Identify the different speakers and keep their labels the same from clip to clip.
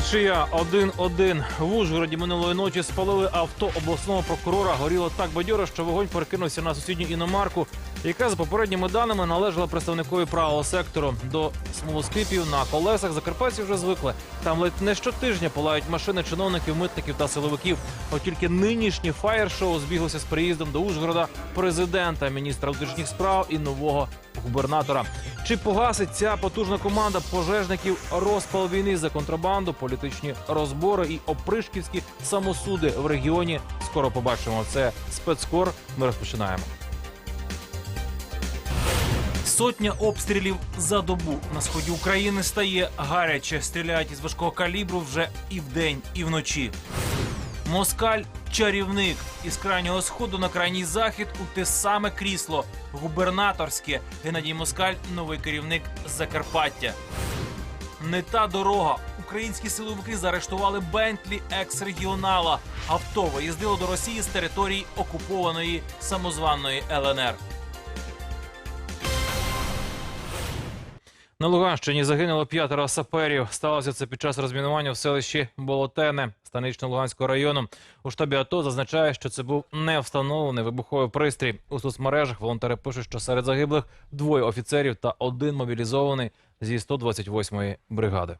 Speaker 1: Нічия 1-1. В Ужгороді минулої ночі спалили авто обласного прокурора. Горіло так бадьоро, що вогонь перекинувся на сусідню іномарку, яка за попередніми даними належала представникові правого сектору. До смолоскипів на колесах закарпатці вже звикли. Там ледь не щотижня палають машини чиновників, митників та силовиків. От тільки нинішнє фаєр-шоу збіглося з приїздом до Ужгорода президента, міністра внутрішніх справ і нового губернатора. Чи погасить ця потужна команда пожежників розпал війни за контрабанду, політичні розбори і опришківські самосуди в регіоні? Скоро побачимо. Це спецкор. Ми розпочинаємо. Сотня обстрілів за добу на сході України стає гаряче. Стріляють із важкого калібру вже і вдень, і вночі. Москаль чарівник із крайнього сходу на крайній захід у те саме крісло губернаторське. Геннадій Москаль новий керівник Закарпаття. Не та дорога. Українські силовики заарештували Бентлі екс-регіонала. Авто виїздило до Росії з території окупованої самозваної ЛНР. На Луганщині загинуло п'ятеро саперів. Сталося це під час розмінування в селищі Болотене станично-Луганського району. У штабі АТО зазначає, що це був не встановлений вибуховий пристрій. У соцмережах волонтери пишуть, що серед загиблих двоє офіцерів та один мобілізований зі 128-ї бригади.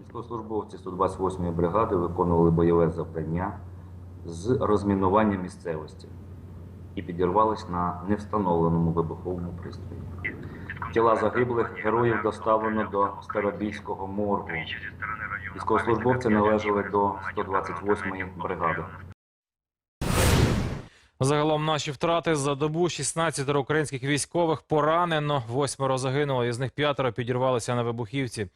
Speaker 2: Військовослужбовці 128-ї бригади виконували бойове завдання з розмінування місцевості і підірвались на невстановленому вибуховому пристрої. Тіла загиблих героїв доставлено до Старобільського моргу. Військовослужбовці належали до 128-ї бригади.
Speaker 1: Загалом наші втрати за добу 16 українських військових поранено, восьмеро загинуло, із них п'ятеро підірвалися на вибухівці.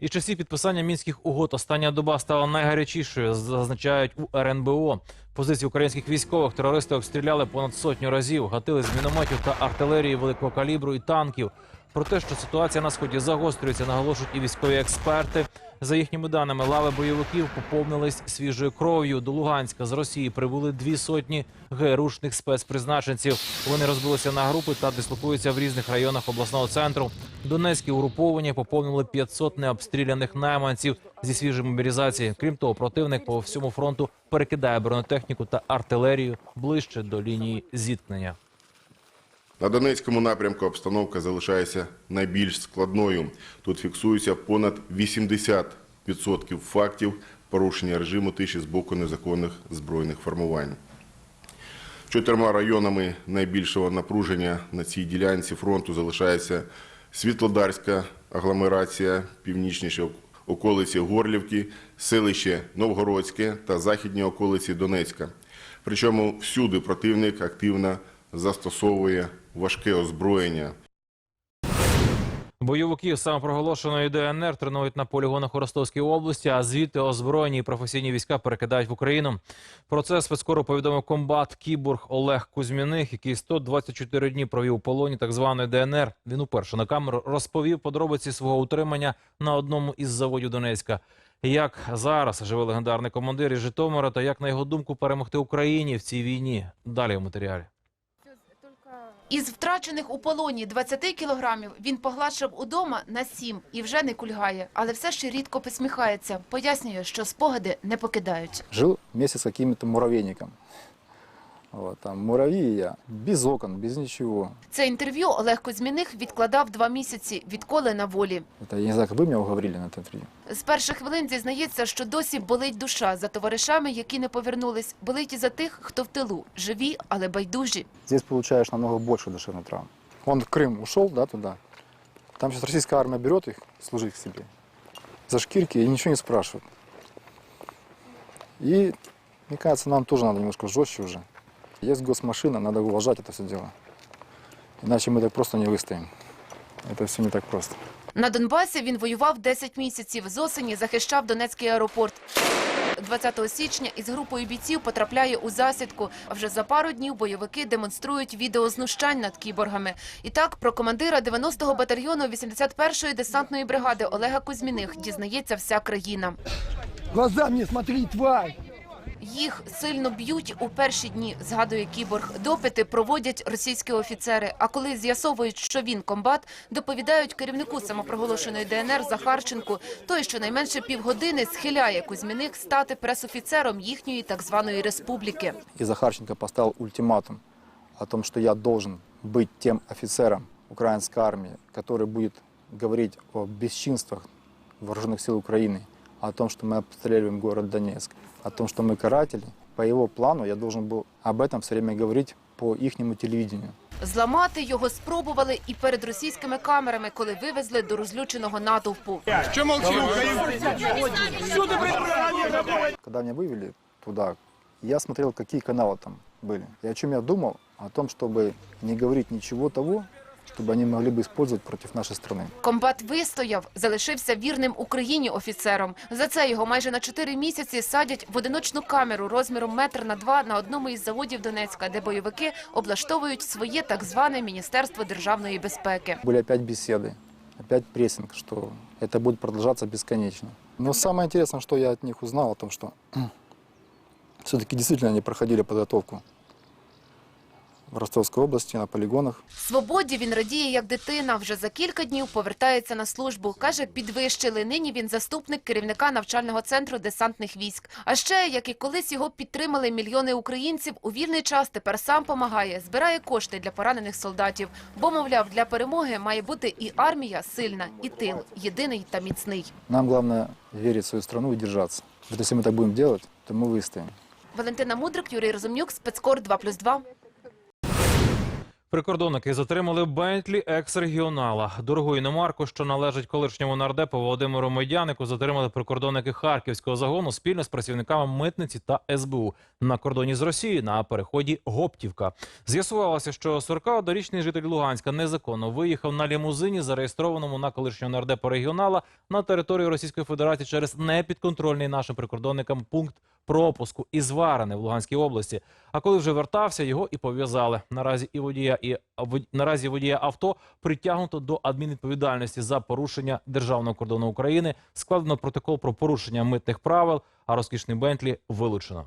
Speaker 1: Із часів підписання мінських угод остання доба стала найгарячішою, зазначають у РНБО. Позиції українських військових терористи обстріляли понад сотню разів, гатили з мінометів та артилерії великого калібру і танків. Про те, що ситуація на сході загострюється, наголошують і військові експерти. За їхніми даними, лави бойовиків поповнились свіжою кров'ю. До Луганська з Росії прибули дві сотні ГРУшних спецпризначенців. Вони розбилися на групи та дислокуються в різних районах обласного центру. Донецькі угруповання поповнили 500 необстріляних найманців зі свіжої мобілізації. Крім того, противник по всьому фронту перекидає бронетехніку та артилерію ближче до лінії зіткнення.
Speaker 3: На Донецькому напрямку обстановка залишається найбільш складною. Тут фіксується понад 80% фактів порушення режиму тиші з боку незаконних збройних формувань. Чотирма районами найбільшого напруження на цій ділянці фронту залишається Світлодарська агломерація, північніші околиці Горлівки, селище Новгородське та західні околиці Донецька. Причому всюди противник активно застосовує важке озброєння.
Speaker 1: Бойовиків самопроголошеної ДНР тренують на полігонах у Ростовській області, а звідти озброєні і професійні війська перекидають в Україну. Про це спецкору повідомив комбат Кіборг Олег Кузьміних, який 124 дні провів у полоні так званої ДНР. Він уперше на камеру розповів подробиці свого утримання на одному із заводів Донецька. Як зараз живе легендарний командир із Житомира та як на його думку перемогти Україні в цій війні? Далі у матеріалі.
Speaker 4: Із втрачених у полоні 20 кілограмів він погладшав удома на 7 і вже не кульгає, але все ще рідко посміхається. Пояснює, що спогади не покидають.
Speaker 5: Жив місяць з каким-то муравейником. Вот, там муравьи и я. Без окон, без ничего.
Speaker 4: Це інтерв'ю Олег Кузьміних відкладав два місяці, відколи на волі.
Speaker 5: Это, я не знаю, как вы меня уговорили на это интервью.
Speaker 4: З перших хвилин зізнається, що досі болить душа за товаришами, які не повернулись. Болить і за тих, хто в тилу, живі, але байдужі.
Speaker 5: Здесь получаешь намного больше душевных травм. Он в Крым ушел, да, туда. Там сейчас российская армия берет их, служить к себе. За шкирки и ничего не спрашивают. И, мне кажется, нам тоже надо немножко жестче уже. Есть госмашина, надо уважать это все дело. Иначе мы так просто не выстоим. Это все не так просто.
Speaker 4: На Донбасі він воював 10 місяців. З осені захищав Донецький аеропорт. 20 січня із групою бійців потрапляє у засідку. А вже за пару днів бойовики демонструють відео знущань над кіборгами. І так про командира 90-го батальйону 81-ї десантної бригади Олега Кузьміних дізнається вся країна.
Speaker 6: В глаза мне смотри, тварь!
Speaker 4: Їх сильно б'ють у перші дні, згадує кіборг. Допити проводять російські офіцери. А коли з'ясовують, що він комбат, доповідають керівнику самопроголошеної ДНР Захарченку. Той щонайменше півгодини схиляє Кузьміних стати пресофіцером їхньої так званої республіки.
Speaker 5: И Захарченко поставил ультиматум о том, что я должен быть тем офицером украинской армии, который будет говорить о бесчинствах вооруженных сил Украины, о том, что мы обстреливаем город Донецк, о том, что мы каратели. По его плану я должен был об этом все время говорить по ихнему телевидению.
Speaker 4: Зламати його спробували і перед російськими камерами, коли вивезли до розлюченого натовпу.
Speaker 5: Когда меня вывели туда, я смотрел, какие каналы там были. И о чем я думал? О том, чтобы не говорить ничего того, чтобы они могли бы использовать против нашей страны.
Speaker 4: Комбат вистояв, залишився вірним Україні офіцером. За це його майже на чотири місяці садять в одиночну камеру розміром метр на два на одному із заводів Донецька, де бойовики облаштовують своє так зване Міністерство державної безпеки.
Speaker 5: Были опять беседы, опять прессинг, что это будет продолжаться бесконечно. Но самое интересное, что я от них узнал, о том, что все-таки действительно они проходили подготовку в Ростовской области на полигонах.
Speaker 4: Свободі він радіє як дитина. Вже за кілька днів повертається на службу. Каже, підвищили. Нині він заступник керівника навчального центру десантних військ. А ще, як і колись його підтримали мільйони українців, у вільний час тепер сам помагає, збирає кошти для поранених солдатів. Бо, мовляв, для перемоги має бути і армія сильна, і тил єдиний та міцний.
Speaker 5: Нам главное верить в свою страну и держаться. Вот если мы так будем делать, то мы выстоим.
Speaker 4: Валентина Мудрик, Юрій Розумнюк, спецкор 2+,2.
Speaker 1: Прикордонники затримали Бентлі екс-регіонала. Дорогу іномарку, що належить колишньому нардепу Володимиру Медянику, затримали прикордонники Харківського загону спільно з працівниками митниці та СБУ на кордоні з Росією на переході Гоптівка. З'ясувалося, що 41-річний житель Луганська незаконно виїхав на лімузині, зареєстрованому на колишнього нардепа регіонала на територію Російської Федерації через непідконтрольний нашим прикордонникам пункт пропуску із Варене в Луганській області. А коли вже вертався, його і пов'язали. Наразі і водія і наразі водія авто притягнуто до адмінвідповідальності за порушення державного кордону України. Складено протокол про порушення митних правил, а розкішний Бентлі вилучено.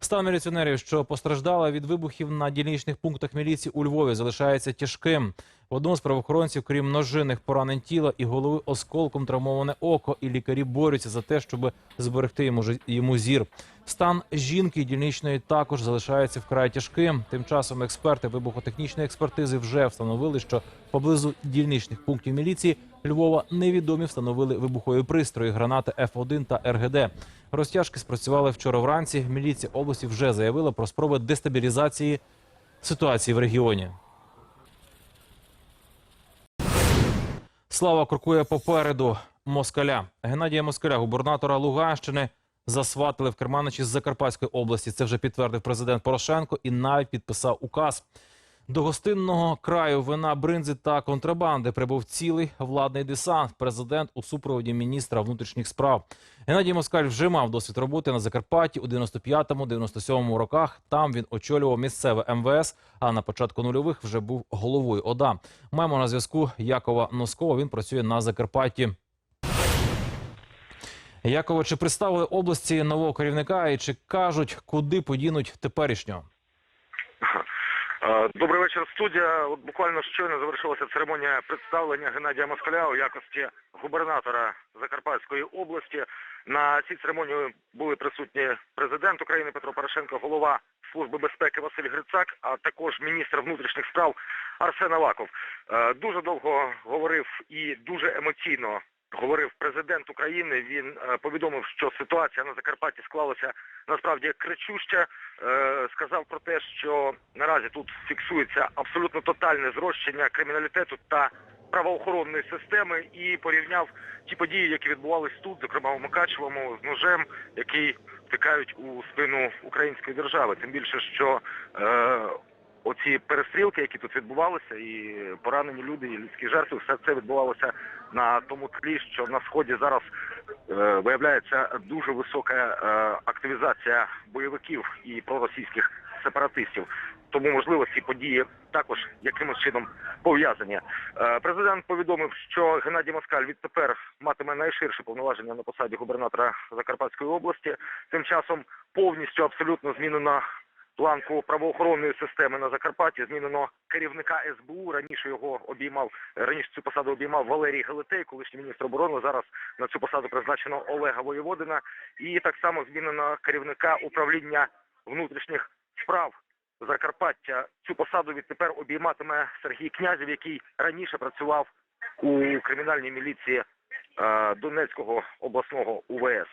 Speaker 1: Стан міліціонерів, що постраждали від вибухів на дільничних пунктах міліції у Львові, залишається тяжким. В одному з правоохоронців, крім ножинних поранень тіла і голови осколком травмоване око, і лікарі борються за те, щоб зберегти йому йому зір. Стан жінки дільничної також залишається вкрай тяжким. Тим часом експерти вибухотехнічної експертизи вже встановили, що поблизу дільничних пунктів міліції Львова невідомі встановили вибухові пристрої, гранати Ф1 та РГД. Розтяжки спрацювали вчора вранці. Міліція області вже заявила про спроби дестабілізації ситуації в регіоні. Слава крокує попереду москаля. Геннадія Москаля, губернатора Луганщини, засватили в Керманичі з Закарпатської області. Це вже підтвердив президент Порошенко і навіть підписав указ. До гостинного краю вина, бринзи та контрабанди прибув цілий владний десант. Президент у супроводі міністра внутрішніх справ. Геннадій Москаль вже мав досвід роботи на Закарпатті у 95-97 роках. Там він очолював місцеве МВС, а на початку нульових вже був головою ОДА. Маємо на зв'язку Якова Носкова. Він працює на Закарпатті. Якова, чи представили області нового керівника і чи кажуть, куди подінуть теперішнього?
Speaker 6: Добрий вечір, студія. От буквально щойно завершилася церемонія представлення Геннадія Москаля у якості губернатора Закарпатської області. На цій церемонії були присутні президент України Петро Порошенко, голова Служби безпеки Василь Грицак, а також міністр внутрішніх справ Арсен Аваков. Е, Дуже довго говорив і дуже емоційно говорив президент України. Він е, повідомив, що ситуація на Закарпатті склалася насправді кричуща. Е, Сказав про те, що наразі тут фіксується абсолютно тотальне зрощення криміналітету та правоохоронної системи, і порівняв ті події, які відбувались тут, зокрема у Мукачевому, з ножем, який втикають у спину української держави. Тим більше, що е, оці перестрілки, які тут відбувалися, і поранені люди, і людські жертви, все це відбувалося на тому тлі, що на сході зараз е, виявляється дуже висока е, активізація бойовиків і проросійських сепаратистів. тому можливо ці події також якимось чином пов'язані. Е, Президент повідомив, що Геннадій Москаль відтепер матиме найширше повноваження на посаді губернатора Закарпатської області. Тим часом повністю абсолютно змінено планку правоохоронної системи на Закарпатті. Змінено керівника СБУ. Раніше його обіймав раніше цю посаду обіймав Валерій Гелетей, колишній міністр оборони. Зараз на цю посаду призначено Олега Воєводина. І так само змінено керівника управління внутрішніх справ Закарпаття. Цю посаду відтепер обійматиме Сергій Князів, який раніше працював у кримінальній міліції е, Донецького обласного УВС.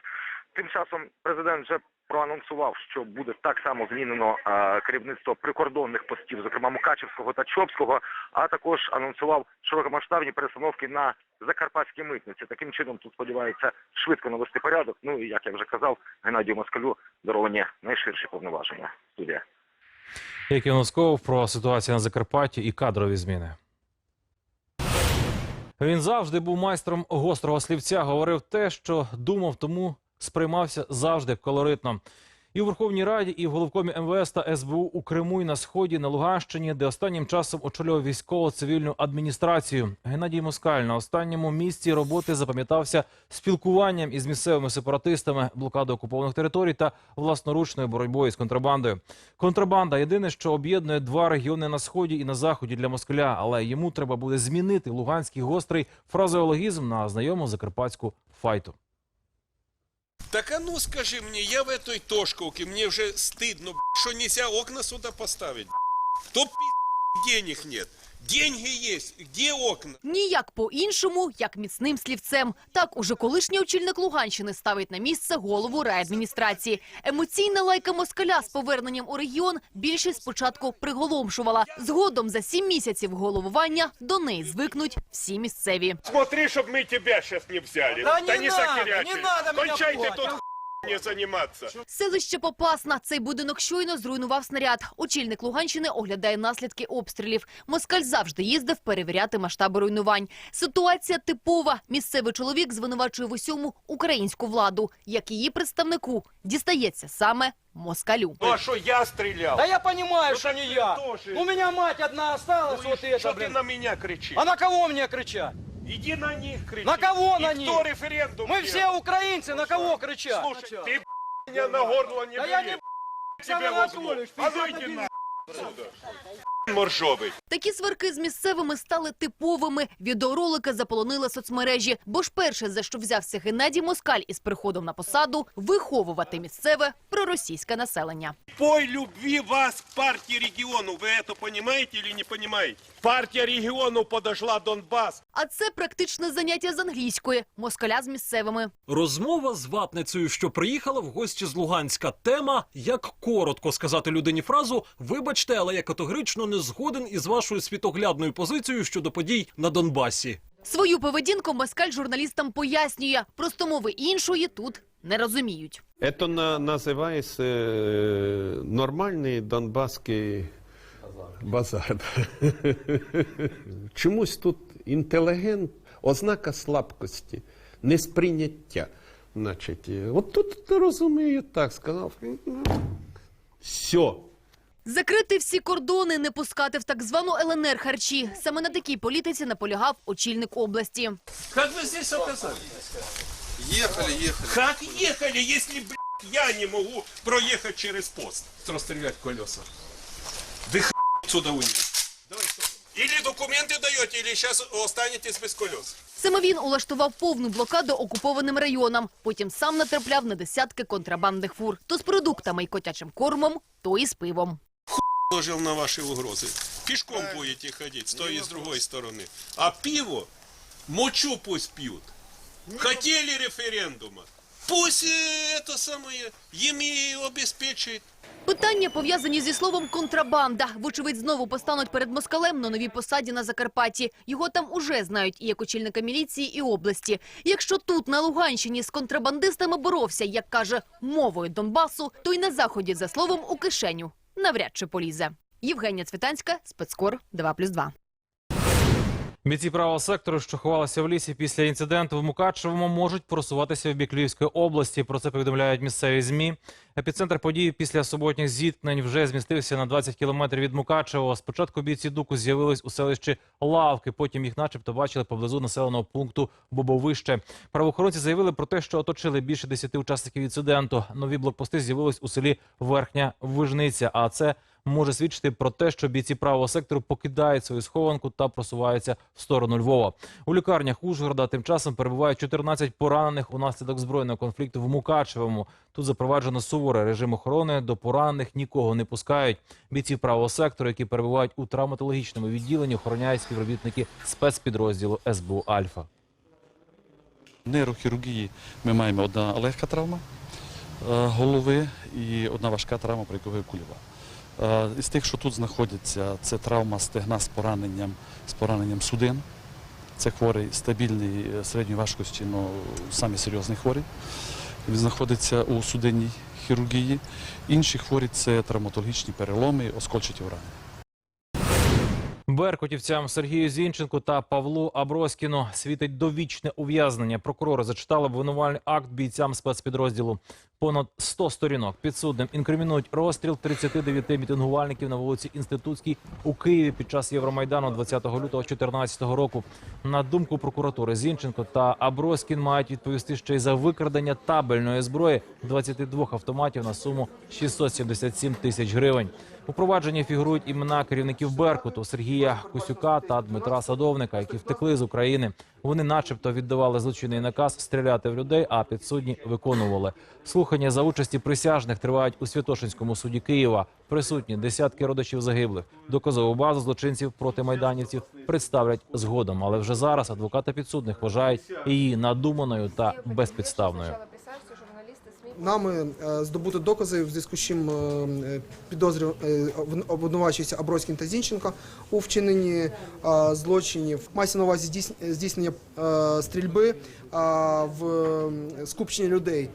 Speaker 6: Тим часом президент вже проанонсував, що буде так само змінено е, керівництво прикордонних постів, зокрема Мукачевського та Чопського, а також анонсував широкомасштабні перестановки на закарпатській митниці. Таким чином тут сподівається швидко навести порядок. Ну і як я вже казав, Геннадію Москалю даровані найширші повноваження. Студія.
Speaker 1: Який Носков про ситуацію на Закарпатті і кадрові зміни. Він завжди був майстром гострого слівця. Говорив те, що думав, тому сприймався завжди колоритно. І у Верховній Раді, і в головкомі МВС та СБУ у Криму і на сході на Луганщині, де останнім часом очолював військово-цивільну адміністрацію. Геннадій Москаль на останньому місці роботи запам'ятався спілкуванням із місцевими сепаратистами, блокадою окупованих територій та власноручною боротьбою з контрабандою. Контрабанда єдине, що об'єднує два регіони на сході і на заході для москаля, але йому треба буде змінити луганський гострий фразеологізм на знайому закарпатську файту.
Speaker 7: Так а ну скажи мне, я в этой тошковке, мне уже стыдно, что нельзя окна сюда поставить. То денег нет. Деньги есть, где окна?
Speaker 8: Ніяк по-іншому, як міцним слівцем. Так уже колишній очільник Луганщини ставить на місце голову райадміністрації. Емоційна лайка москаля з поверненням у регіон більшість спочатку приголомшувала. Згодом за сім місяців головування до неї звикнуть всі місцеві.
Speaker 7: Смотри, чтобы мы тебя сейчас не взяли.
Speaker 9: Да не надо, не надо
Speaker 7: Кончайте тут не заниматься.
Speaker 8: Селище Попасна. Цей будинок щойно зруйнував снаряд. Очільник Луганщини оглядає наслідки обстрілів. Москаль завжди їздив перевіряти масштаби руйнувань. Ситуація типова. Місцевий чоловік звинувачує в усьому українську владу. Як її представнику дістається саме москалю.
Speaker 7: Ну а что я стрелял?
Speaker 9: Да я понимаю,
Speaker 7: Ну
Speaker 9: что
Speaker 7: так
Speaker 9: не
Speaker 7: ты
Speaker 9: я.
Speaker 7: тоже.
Speaker 9: У меня мать одна осталась,
Speaker 7: Ну,
Speaker 9: вот
Speaker 7: и
Speaker 9: это,
Speaker 7: что ты
Speaker 9: блин.
Speaker 7: на меня кричишь?
Speaker 9: А на кого мне кричать?
Speaker 7: Иди на них кричи.
Speaker 9: На кого
Speaker 7: И
Speaker 9: на
Speaker 7: кто
Speaker 9: них?
Speaker 7: референдум
Speaker 9: Мы
Speaker 7: делал?
Speaker 9: все украинцы, на кого кричать?
Speaker 7: Слушай, ты б***ь, меня на горло не
Speaker 9: Да
Speaker 7: бери.
Speaker 9: я не
Speaker 7: Тебе
Speaker 9: Александр
Speaker 7: возьму.
Speaker 9: Анатольевич,
Speaker 7: А ну
Speaker 9: 51
Speaker 7: иди на отсюда. Моржовый.
Speaker 8: Такі сварки з місцевими стали типовими. Відеоролики заполонили соцмережі. Бо ж перше, за що взявся Геннадій Москаль із приходом на посаду, виховувати місцеве проросійське населення.
Speaker 7: Пой любви вас к партии региону. Вы это понимаете или не понимаете? Партия региону подошла Донбасс.
Speaker 8: А це практичне заняття з англійської москаля з місцевими.
Speaker 10: Розмова з ватницею, що приїхала в гості з Луганська. Тема як коротко сказати людині фразу Вибачте, але я категорично не згоден із вашою світоглядною позицією щодо подій на Донбасі.
Speaker 8: Свою поведінку москаль журналістам пояснює. Просто мови іншої тут не розуміють.
Speaker 11: Это на, называется э, нормальный донбасский базар. Чомусь тут інтелігент, ознака слабкості, несприйняття. Значить, е, от тут розумію так, сказав. Все.
Speaker 8: Закрити всі кордони, не пускати в так звану ЛНР харчі. Саме на такій політиці наполягав очільник області.
Speaker 7: Как вы здесь оказались? Ехали, ехали. Как ехали, если, блядь, я не могу проехать через пост? Расстрелять колеса. Да х... отсюда уйдет. Давай, что там? Или документы даете, останетесь без колес.
Speaker 8: Саме він улаштував повну блокаду окупованим районам. Потім сам натрапляв на десятки контрабандних фур. То з продуктами і котячим кормом, то і з пивом
Speaker 7: Положил на ваши угрозы. Пешком будете ходить с той и с другой стороны. А пиво, мочу пусть пьют. Хотели референдума. Пусть э, это самое, им и обеспечит.
Speaker 8: Питання пов'язані зі словом контрабанда. Вочевидь, знову постануть перед москалем на новій посаді на Закарпатті. Його там уже знають і як очільника міліції, і області. Якщо тут на Луганщині з контрабандистами боровся, як каже, мовою Донбасу, то й на заході за словом у кишеню навряд чи полізе. Євгенія Цвітанська, спецкор 2+,2.
Speaker 1: Бійці правого сектору, що ховалися в лісі після інциденту в Мукачевому, можуть просуватися в бік Львівської області. Про це повідомляють місцеві змі. Епіцентр події після суботніх зіткнень вже змістився на 20 кілометрів від Мукачево. Спочатку бійці Дуку з'явились у селищі Лавки, потім їх начебто бачили поблизу населеного пункту Бобовище. Правоохоронці заявили про те, що оточили більше 10 учасників інциденту. Нові блокпости з'явились у селі Верхня Вижниця, а це може свідчити про те, що бійці правого сектору покидають свою схованку та просуваються в сторону Львова. У лікарнях Ужгорода тим часом перебувають 14 поранених унаслідок збройного конфлікту в Мукачевому. Тут запроваджено суворий режим охорони. До поранених нікого не пускають. Бійці правого сектору, які перебувають у травматологічному відділенні, охороняють співробітники спецпідрозділу СБУ Альфа.
Speaker 12: Нейрохірургії ми маємо одна легка травма е, голови і одна важка травма прикогової кульова. Е, Із тих, що тут знаходяться, це травма стегна з пораненням, з пораненням судин. Це хворий стабільний е, середньої важкості, але самі серйозний хворий. Він знаходиться у судинній хірургії. Інші хворі це травматологічні переломи, оскольчаті ураження.
Speaker 1: Беркутівцям Сергію Зінченку та Павлу Аброськіну світить довічне ув'язнення. Прокурори зачитали обвинувальний акт бійцям спецпідрозділу. Понад 100 сторінок підсудним інкримінують розстріл 39 мітингувальників на вулиці Інститутській у Києві під час Євромайдану 20 лютого 2014 року. На думку прокуратури, Зінченко та Аброськін мають відповісти ще й за викрадення табельної зброї 22 автоматів на суму 677 тисяч гривень. У провадженні фігурують імена керівників Беркуту Сергія Кусюка та Дмитра Садовника, які втекли з України. Вони, начебто, віддавали злочинний наказ стріляти в людей, а підсудні виконували. Слухання за участі присяжних тривають у Святошинському суді Києва. Присутні десятки родичів загиблих. Доказову базу злочинців проти майданівців представлять згодом. Але вже зараз адвокати підсудних вважають її надуманою та безпідставною.
Speaker 13: Нами е, здобути докази, в зв'язку з чим е, е, підозрю е, обвин- Аброськін та Зінченко у вчиненні злочинів. Мається на увазі здійс- здійснення стрільби в скупчення людей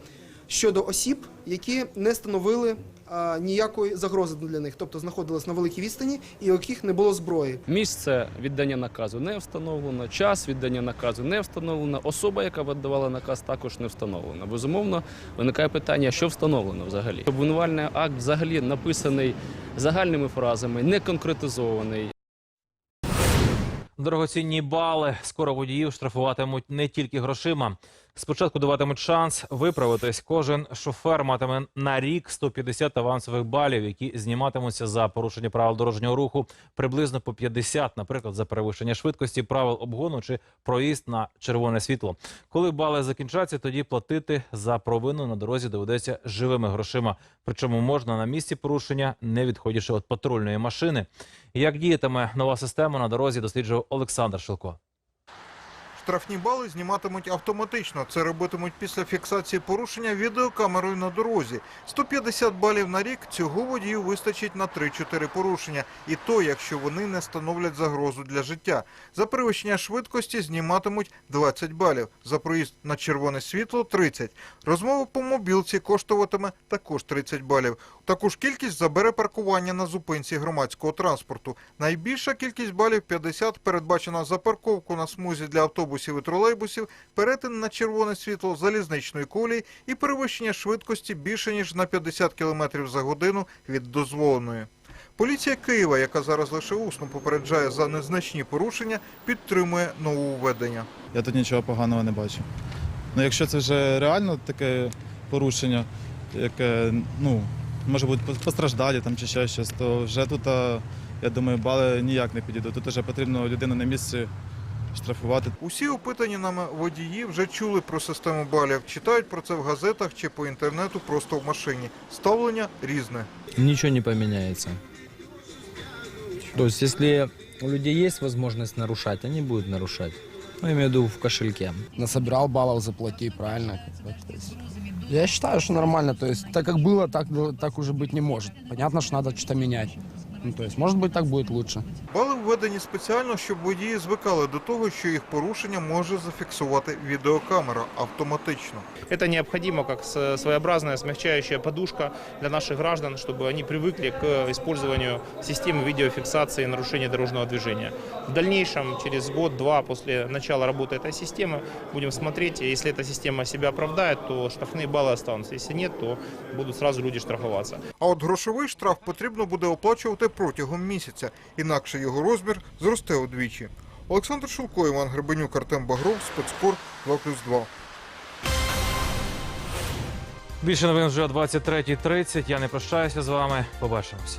Speaker 13: щодо осіб, які не становили е, ніякої загрози для них, тобто знаходились на великій відстані і у яких не було зброї.
Speaker 14: Місце віддання наказу не встановлено, час віддання наказу не встановлено, особа, яка видавала наказ, також не встановлена. Безумовно, виникає питання, що встановлено взагалі. Обвинувальний акт взагалі написаний загальними фразами, не конкретизований.
Speaker 1: Дорогоцінні бали. Скоро водіїв штрафуватимуть не тільки грошима. Спочатку даватимуть шанс виправитись. Кожен шофер матиме на рік 150 авансових балів, які зніматимуться за порушення правил дорожнього руху, приблизно по 50, наприклад, за перевищення швидкості, правил обгону чи проїзд на червоне світло. Коли бали закінчаться, тоді платити за провину на дорозі доведеться живими грошима. Причому можна на місці порушення, не відходячи від патрульної машини. Як діятиме нова система на дорозі, досліджував Олександр Шилко.
Speaker 15: Штрафні бали зніматимуть автоматично. Це робитимуть після фіксації порушення відеокамерою на дорозі. 150 балів на рік цього водію вистачить на 3-4 порушення. І то, якщо вони не становлять загрозу для життя. За перевищення швидкості зніматимуть 20 балів. За проїзд на червоне світло 30. Розмова по мобілці коштуватиме також 30 балів. Таку ж кількість забере паркування на зупинці громадського транспорту. Найбільша кількість балів 50 передбачена за парковку на смузі для автобусів і тролейбусів, перетин на червоне світло залізничної колії і перевищення швидкості більше ніж на 50 км за годину від дозволеної. Поліція Києва, яка зараз лише усно попереджає за незначні порушення, підтримує нововведення.
Speaker 16: Я тут нічого поганого не бачу. Ну, якщо це вже реально таке порушення, яке ну, може бути постраждалі там чи ще щось, то вже тут, я думаю, бали ніяк не підійдуть. Тут вже потрібно людину на місці штрафувати.
Speaker 15: Усі опитані нами водії вже чули про систему балів, читають про це в газетах чи по інтернету просто в машині. Ставлення різне.
Speaker 9: Ничего не поменяется. То есть, если у людей есть возможность нарушать, они будут нарушать. Ну, я имею в виду в кошельке.
Speaker 13: Насобирал баллов, заплати, правильно? Я считаю, что нормально. То есть, так как было, так, так уже быть не может. Понятно, что надо что-то менять.
Speaker 17: Ну, то есть, может быть, так будет лучше.
Speaker 15: Бали введені спеціально, щоб водії звикали до того, що їх порушення може зафіксувати відеокамера автоматично.
Speaker 18: Это необходимо как с- своеобразная смягчающая подушка для наших граждан, чтобы они привыкли к использованию системы видеофиксации нарушений дорожного движения. В дальнейшем, через год-два после начала работы этой системы, будем смотреть, и если эта система себя оправдает, то штрафные баллы останутся. Если нет, то будут сразу люди штрафоваться.
Speaker 15: А от грошовий штраф потрібно буде оплачувати протягом місяця, інакше його розмір зросте удвічі. Олександр Шулко, Іван Гребенюк, Артем Багров, спецкор 2+,2.
Speaker 1: Більше новин вже о 23.30. Я не прощаюся з вами. Побачимось.